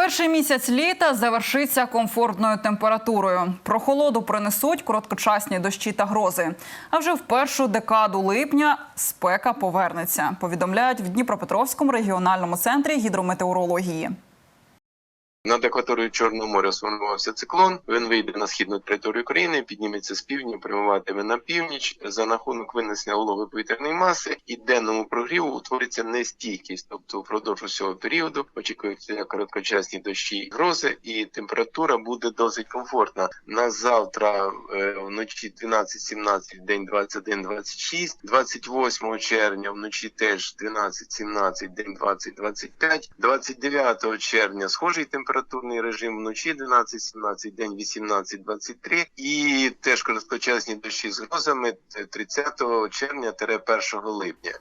Перший місяць літа завершиться комфортною температурою. Прохолоду принесуть короткочасні дощі та грози. А вже в першу декаду липня спека повернеться. Повідомляють в Дніпропетровському регіональному центрі гідрометеорології. Над акваторією Чорного моря сформувався циклон. Він вийде на східну територію країни, підніметься з півдня, прямуватиме на північ. За рахунок винесення вологи повітряної маси і денному прогріву утвориться нестійкість. Тобто впродовж усього періоду очікуються короткочасні дощі і грози, і температура буде досить комфортна. На завтра е, вночі 12-17, день 21-26, 28 червня вночі теж 12-17, день 20-25, 29 червня схожий температурний режим вночі 12-17, день 18-23 і теж короткочасні дощі з грозами 30 червня-1 липня.